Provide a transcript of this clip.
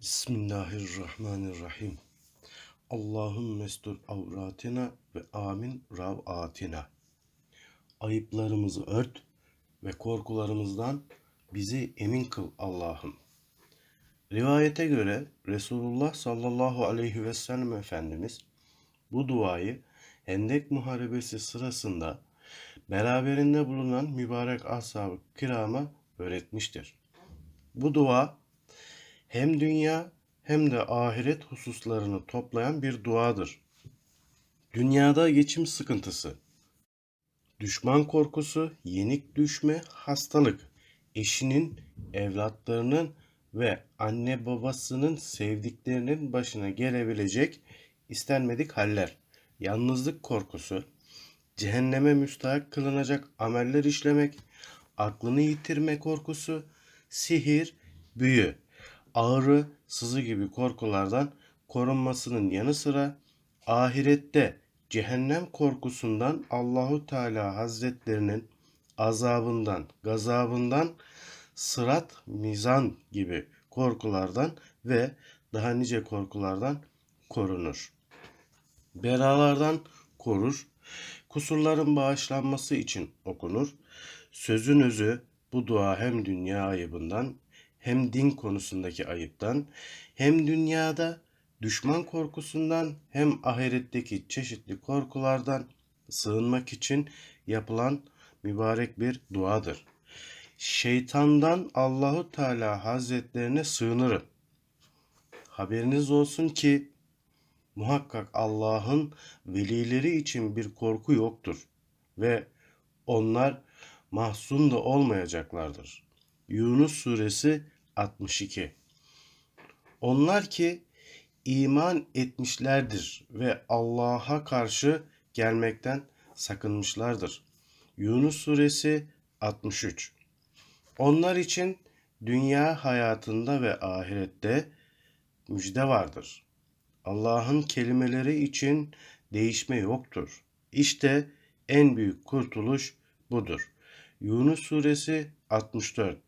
Bismillahirrahmanirrahim. Allahümme mestur avratina ve amin ravatina. Ayıplarımızı ört ve korkularımızdan bizi emin kıl Allah'ım. Rivayete göre Resulullah sallallahu aleyhi ve sellem Efendimiz bu duayı Hendek Muharebesi sırasında beraberinde bulunan mübarek ashab-ı kirama öğretmiştir. Bu dua hem dünya hem de ahiret hususlarını toplayan bir duadır. Dünyada geçim sıkıntısı, düşman korkusu, yenik düşme, hastalık, eşinin, evlatlarının ve anne babasının sevdiklerinin başına gelebilecek istenmedik haller, yalnızlık korkusu, cehenneme müstahak kılınacak ameller işlemek, aklını yitirme korkusu, sihir, büyü, ağrı, sızı gibi korkulardan korunmasının yanı sıra ahirette cehennem korkusundan Allahu Teala Hazretlerinin azabından, gazabından, sırat, mizan gibi korkulardan ve daha nice korkulardan korunur. Belalardan korur, kusurların bağışlanması için okunur. Sözün özü bu dua hem dünya ayıbından hem din konusundaki ayıptan hem dünyada düşman korkusundan hem ahiretteki çeşitli korkulardan sığınmak için yapılan mübarek bir duadır. Şeytandan Allahu Teala Hazretlerine sığınırım. Haberiniz olsun ki muhakkak Allah'ın velileri için bir korku yoktur ve onlar mahzun da olmayacaklardır. Yunus suresi 62 Onlar ki iman etmişlerdir ve Allah'a karşı gelmekten sakınmışlardır. Yunus suresi 63 Onlar için dünya hayatında ve ahirette müjde vardır. Allah'ın kelimeleri için değişme yoktur. İşte en büyük kurtuluş budur. Yunus suresi 64